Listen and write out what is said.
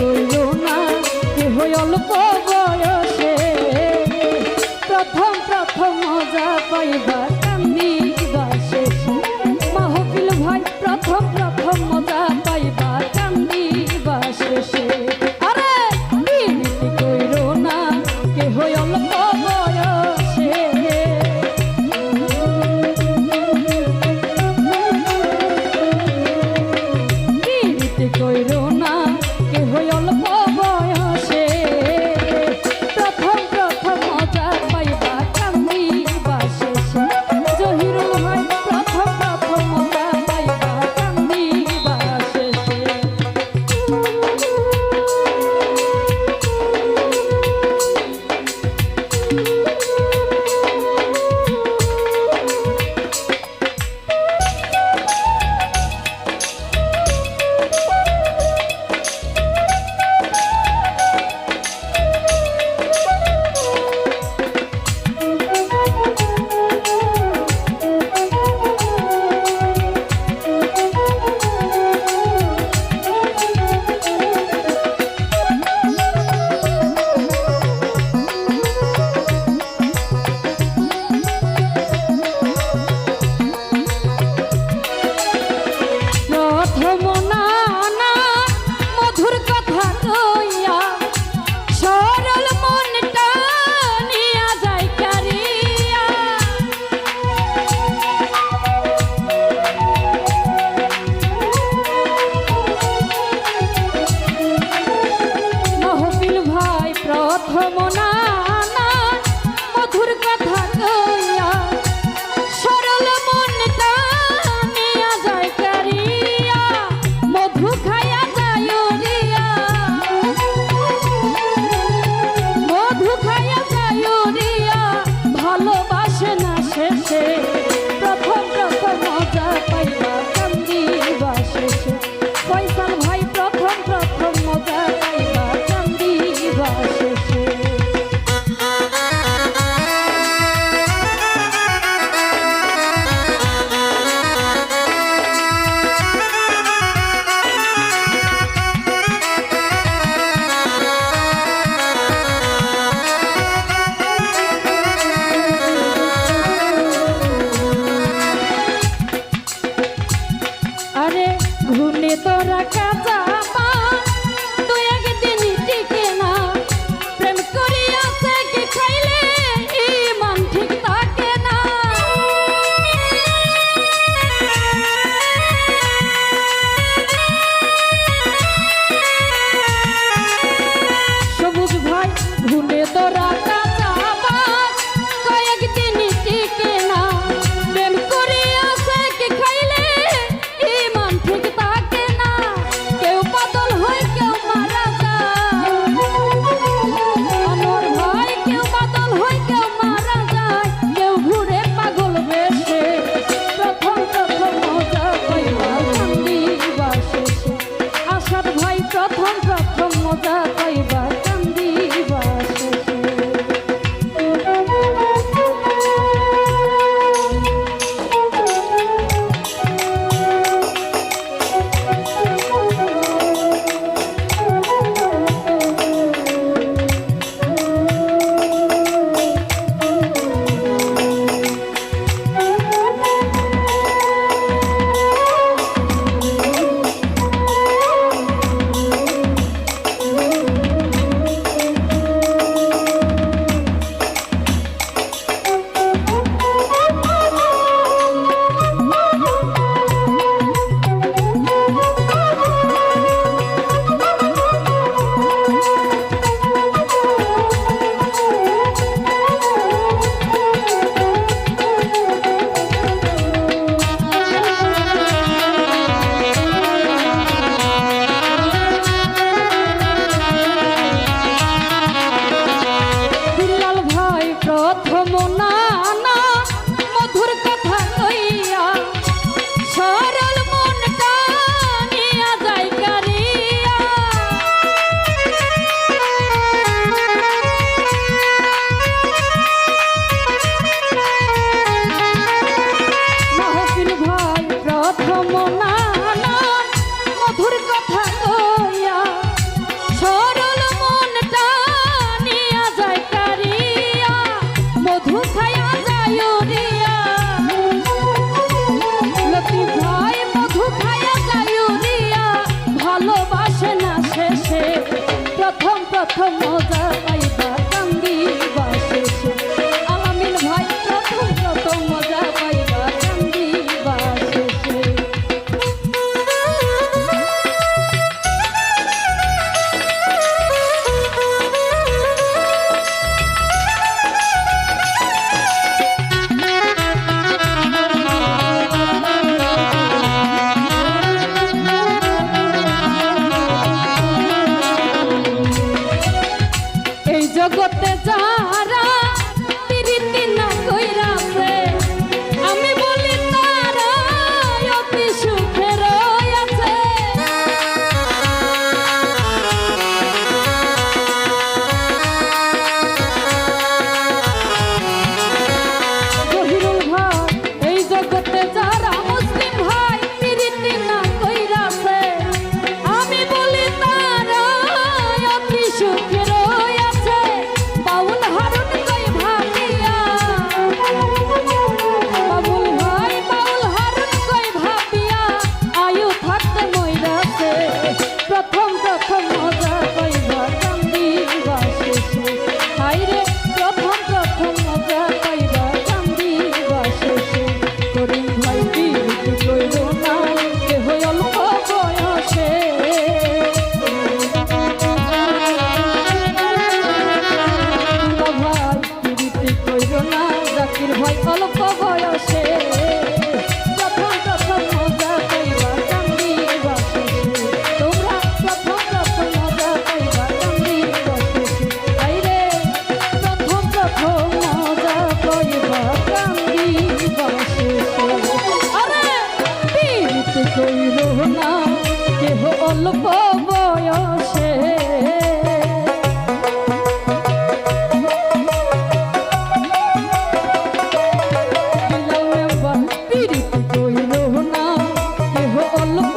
রইল না। কেহ অল্প বয়সে প্রথম প্রথম মজা পাইবার come on ঘুরলে তোরা কাঁচা পা। কথা মজা কইল না কেহ অল্প বয়সে। কইল না কেহ অল্প